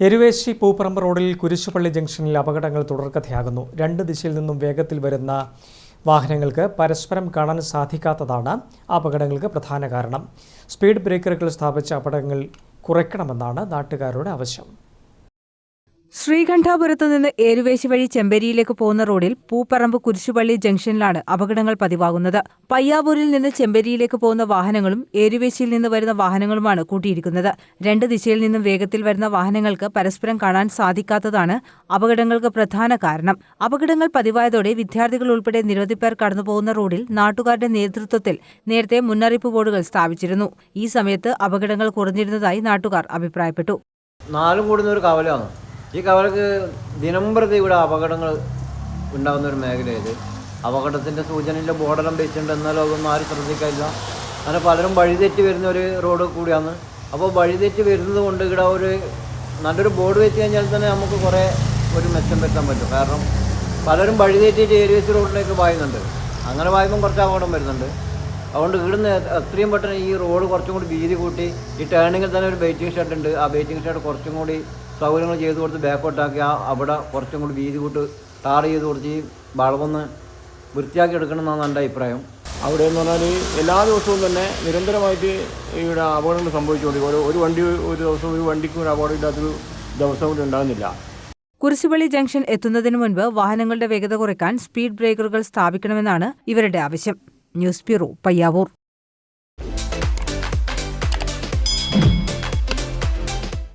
എരുവേശി പൂപ്പറമ്പ് റോഡിൽ കുരിശുപള്ളി ജംഗ്ഷനിൽ അപകടങ്ങൾ തുടർക്കഥയാകുന്നു. രണ്ട് ദിശയിൽ നിന്നും വേഗത്തിൽ വരുന്ന വാഹനങ്ങൾക്ക് പരസ്പരം കാണാൻ സാധിക്കാത്തതാണ് അപകടങ്ങൾക്ക് പ്രധാന കാരണം. സ്പീഡ് ബ്രേക്കറുകൾ സ്ഥാപിച്ച അപകടങ്ങൾ കുറയ്ക്കണമെന്നാണ് നാട്ടുകാരുടെ ആവശ്യം. ശ്രീകണ്ഠാപുരത്ത് നിന്ന് ഏരുവേശി വഴി ചെമ്പേരിയിലേക്ക് പോകുന്ന റോഡിൽ പൂപ്പറമ്പ് കുരിശുപള്ളി ജംഗ്ഷനിലാണ് അപകടങ്ങൾ പതിവാകുന്നത്. പയ്യാവൂരിൽ നിന്ന് ചെമ്പേരിയിലേക്ക് പോകുന്ന വാഹനങ്ങളും ഏരുവേശിയിൽ നിന്ന് വരുന്ന വാഹനങ്ങളുമാണ് കൂട്ടിയിരിക്കുന്നത്. രണ്ട് ദിശയിൽ നിന്നും വേഗത്തിൽ വരുന്ന വാഹനങ്ങൾക്ക് പരസ്പരം കാണാൻ സാധിക്കാത്തതാണ് അപകടങ്ങൾക്ക് പ്രധാന കാരണം. അപകടങ്ങൾ പതിവായതോടെ വിദ്യാർത്ഥികൾ ഉൾപ്പെടെ നിരവധി പേർ കടന്നുപോകുന്ന റോഡിൽ നാട്ടുകാരുടെ നേതൃത്വത്തിൽ നേരത്തെ മുന്നറിയിപ്പ് ബോർഡുകൾ സ്ഥാപിച്ചിരുന്നു. ഈ സമയത്ത് അപകടങ്ങൾ കുറഞ്ഞിരുന്നതായി നാട്ടുകാർ അഭിപ്രായപ്പെട്ടു. നാലും കൂടുന്ന ഒരു കവലമാണ് ഈ കവലക്ക് ദിനംപ്രതി ഇവിടെ അപകടങ്ങൾ ഉണ്ടാകുന്ന ഒരു മേഖലയത് അപകടത്തിന്റെ സൂചനയിലെ ബോർഡെല്ലാം വെച്ചിട്ടുണ്ട് എന്നാലും അതൊന്നും ആരും ശ്രദ്ധിക്കില്ല അങ്ങനെ പലരും വഴിതെറ്റി വരുന്ന ഒരു റോഡ് കൂടിയാണ്. അപ്പോൾ വഴിതെറ്റി വരുന്നത് കൊണ്ട് ഇവിടെ ഒരു നല്ലൊരു ബോർഡ് വെച്ച് കഴിഞ്ഞാൽ തന്നെ നമുക്ക് കുറേ ഒരു മെച്ചം വരുത്താൻ പറ്റും. കാരണം പലരും വഴിതെറ്റിയിട്ട് ഏരിയസ് റോഡിലേക്ക് വായുന്നുണ്ട് അങ്ങനെ വായുമ്പം കുറച്ച് അപകടം വരുന്നുണ്ട്. അതുകൊണ്ട് ഇവിടുന്ന് എത്രയും പെട്ടെന്ന് ഈ റോഡ് കുറച്ചും കൂടി വീതി കൂട്ടി ഈ ടേണിങ്ങിൽ തന്നെ ഒരു വെയിറ്റിംഗ് ഷെഡ് ഉണ്ട്. ആ വെയിറ്റിംഗ് ഷെഡ് കുറച്ചും കൂടി സൗകര്യങ്ങൾ ചെയ്ത് കൊടുത്ത് ബാക്കോട്ടാക്കി ആ അവിടെ കുറച്ചും കൂടി വീതി കൂട്ട് ടാർ ചെയ്ത് കൊടുത്ത് ഈ വളവൊന്ന് വൃത്തിയാക്കി എടുക്കണം എന്നാണ് എന്റെ അഭിപ്രായം. അവിടെ എന്ന് പറഞ്ഞാൽ എല്ലാ ദിവസവും തന്നെ നിരന്തരമായിട്ട് ഇവിടെ അപകടങ്ങൾ സംഭവിച്ചുകൊണ്ടിരിക്കും. ഒരു ഒരു വണ്ടി ഒരു ദിവസം ഒരു വണ്ടിക്കും ഒരു അപകടം ഇല്ലാത്തൊരു ദിവസം കൂടി ഉണ്ടാകുന്നില്ല. കുരിശുപള്ളി ജംഗ്ഷൻ എത്തുന്നതിന് മുൻപ് വാഹനങ്ങളുടെ വേഗത കുറയ്ക്കാൻ സ്പീഡ് ബ്രേക്കറുകൾ സ്ഥാപിക്കണമെന്നാണ് ഇവരുടെ ആവശ്യം. News bureau Payyavoor.